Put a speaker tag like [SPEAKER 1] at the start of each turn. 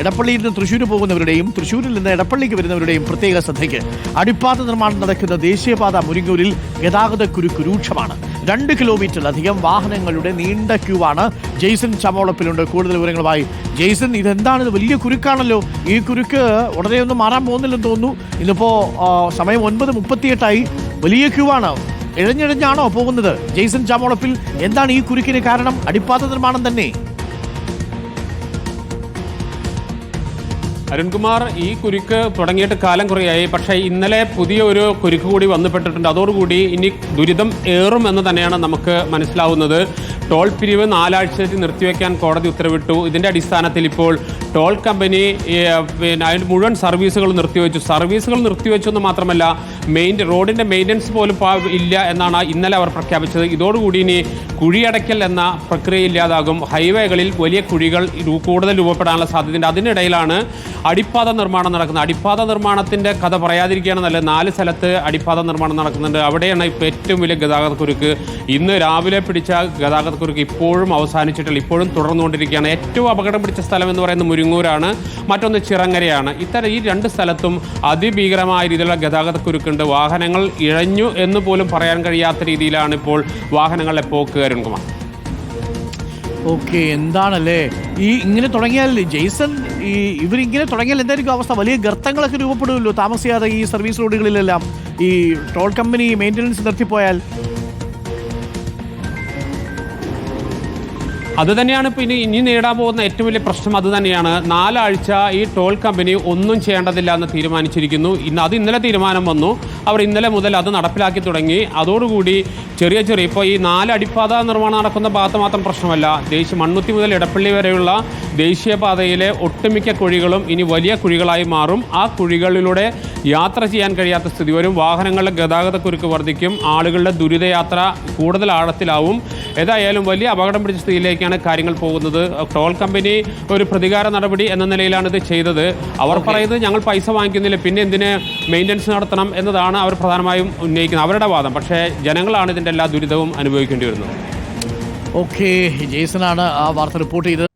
[SPEAKER 1] എടപ്പള്ളിയിൽ നിന്ന് തൃശ്ശൂർ പോകുന്നവരുടെയും തൃശ്ശൂരിൽ നിന്ന് എടപ്പള്ളിക്ക് വരുന്നവരുടെയും പ്രത്യേക ശ്രദ്ധയ്ക്ക് അടിപ്പാത നിർമ്മാണം നടക്കുന്ന ദേശീയപാത മുരിങ്ങൂരിൽ ഗതാഗത കുരുക്ക് രൂക്ഷമാണ്. രണ്ട് കിലോമീറ്ററിലധികം വാഹനങ്ങളുടെ നീണ്ട ക്യൂ ആണ് ജെയ്സൺ ചമോളപ്പിലുണ്ട്. കൂടുതൽ വിവരങ്ങളുമായി ജെയ്സൺ ഇതെന്താണ്? ഇത് വലിയ കുരുക്കാണല്ലോ. ഈ കുരുക്ക് ഉടനെ ഒന്നും മാറാൻ പോകുന്നില്ലെന്ന് തോന്നുന്നു. ഇന്നിപ്പോ സമയം ഒൻപത് മുപ്പത്തിയെട്ടായി. വലിയ ക്യൂ ആണ് ഇഴഞ്ഞിഴഞ്ഞാണോ പോകുന്നത്? ജെയ്സൺ ചമോളപ്പിൽ എന്താണ് ഈ കുരുക്കിന് കാരണം? അടിപ്പാത നിർമ്മാണം തന്നെ.
[SPEAKER 2] അരുൺകുമാർ ഈ കുരുക്ക് തുടങ്ങിയിട്ട് കാലം കുറയായി. പക്ഷേ ഇന്നലെ പുതിയ ഒരു കുരുക്ക് കൂടി വന്നുപെട്ടിട്ടുണ്ട്. അതോടുകൂടി ഇനി ദുരിതം ഏറും എന്ന് തന്നെയാണ് നമുക്ക് മനസ്സിലാവുന്നത്. ടോൾ പിരിവ് നാലാഴ്ചയ്ക്ക് നിർത്തിവെക്കാൻ കോടതി ഉത്തരവിട്ടു. ഇതിന്റെ അടിസ്ഥാനത്തിൽ ഇപ്പോൾ ടോൾ കമ്പനി പിന്നെ അതിന്റെ മുഴുവൻ സർവീസുകൾ നിർത്തിവെച്ചു. സർവീസുകൾ നിർത്തിവെച്ചു എന്ന് മാത്രമല്ല മെയിൻ റോഡിന്റെ മെയിന്റനൻസ് പോലും ഇല്ല എന്നാണ് ഇന്നലെ അവർ പ്രഖ്യാപിച്ചത്. ഇതോടുകൂടി ഇനി കുഴിയടയ്ക്കൽ എന്ന പ്രക്രിയ ഇല്ലാതാകും. ഹൈവേകളിൽ വലിയ കുഴികൾ കൂടുതൽ രൂപപ്പെടാനുള്ള സാധ്യതയുണ്ട്. അതിനിടയിലാണ് അടിപ്പാത നിർമ്മാണം നടക്കുന്നത്. അടിപ്പാത നിർമ്മാണത്തിന്റെ കഥ പറയാതിരിക്കുകയാണ് നല്ലത്. നാല് സ്ഥലത്ത് അടിപ്പാത നിർമ്മാണം നടക്കുന്നുണ്ട്. അവിടെയാണ് ഇപ്പോൾ ഏറ്റവും വലിയ ഗതാഗത കുരുക്ക്. ഇന്ന് രാവിലെ പിടിച്ച ഗതാഗത കുരുക്ക് ഇപ്പോഴും അവസാനിച്ചിട്ടില്ല. ഇപ്പോഴും തുടർന്നുകൊണ്ടിരിക്കുകയാണ്. ഏറ്റവും അപകടം പിടിച്ച സ്ഥലം എന്ന് പറയുന്നത് മുരിങ്ങൂരാണ് മറ്റൊന്ന് ചിറങ്ങരയാണ്. ഇത്തരം ഈ രണ്ട് സ്ഥലത്തും അതിഭീകരമായ രീതിയിലുള്ള ഗതാഗത കുരുക്കുണ്ട് വാഹനങ്ങൾ ഇഴഞ്ഞു എന്ന് പോലും പറയാൻ കഴിയാത്ത രീതിയിലാണ് ഇപ്പോൾ വാഹനങ്ങളുടെ പോക്ക് അരുൺകുമാർ
[SPEAKER 1] ഓക്കെ എന്താണല്ലേ? ഈ ഇങ്ങനെ തുടങ്ങിയാൽ ജെയ്സൺ ഈ ഇവരിങ്ങനെ തുടങ്ങിയാൽ എന്തായിരിക്കും അവസ്ഥ? വലിയ ഗർത്തങ്ങളൊക്കെ രൂപപ്പെടുമല്ലോ താമസിയാതെ ഈ സർവീസ് റോഡുകളിലെല്ലാം. ഈ ടോൾ കമ്പനി മെയിന്റനൻസ് നിർത്തിപ്പോയാൽ
[SPEAKER 2] അത് തന്നെയാണ് ഇപ്പോൾ ഇനി ഇനി നേടാൻ പോകുന്ന ഏറ്റവും വലിയ പ്രശ്നം അത് തന്നെയാണ്. നാലാഴ്ച ഈ ടോൾ കമ്പനി ഒന്നും ചെയ്യേണ്ടതില്ല എന്ന് തീരുമാനിച്ചിരിക്കുന്നു. ഇന്ന് അത് ഇന്നലെ തീരുമാനം വന്നു. അവർ ഇന്നലെ മുതൽ അത് നടപ്പിലാക്കി തുടങ്ങി. അതോടുകൂടി ചെറിയ ചെറിയ ഇപ്പോൾ ഈ നാല് അടിപ്പാത നിർമ്മാണം നടക്കുന്ന ഭാഗത്ത് മാത്രം പ്രശ്നമല്ല. ദേശീയ മണ്ണുത്തി മുതൽ ഇടപ്പള്ളി വരെയുള്ള ദേശീയപാതയിലെ ഒട്ടുമിക്ക കുഴികളും ഇനി വലിയ കുഴികളായി മാറും. ആ കുഴികളിലൂടെ യാത്ര ചെയ്യാൻ കഴിയാത്ത സ്ഥിതി വരും. വാഹനങ്ങളുടെ ഗതാഗതക്കുരുക്ക് വർദ്ധിക്കും. ആളുകളുടെ ദുരിതയാത്ര കൂടുതൽ ആഴത്തിലാവും. ഏതായാലും വലിയ അപകടം പിടിച്ച സ്ഥിതിയിലേക്കാണ് കാര്യങ്ങൾ പോകുന്നത്. ടോൾ കമ്പനി ഒരു പ്രതികാര നടപടി എന്ന നിലയിലാണ് ഇത് ചെയ്തത്. അവർ പറയുന്നത് ഞങ്ങൾ പൈസ വാങ്ങിക്കുന്നില്ല. പിന്നെ എന്തിന് മെയിന്റനൻസ് നടത്തണം എന്നതാണ് അവർ പ്രധാനമായും ഉന്നയിക്കുന്നത്. അവരുടെ വാദം. പക്ഷേ ജനങ്ങളാണ് ഇതിന്റെ എല്ലാ ദുരിതവും അനുഭവിക്കേണ്ടി വരുന്നു.
[SPEAKER 1] ഓക്കെ ജെയ്സണാണ് ആ വാർത്ത റിപ്പോർട്ട് ചെയ്തത്.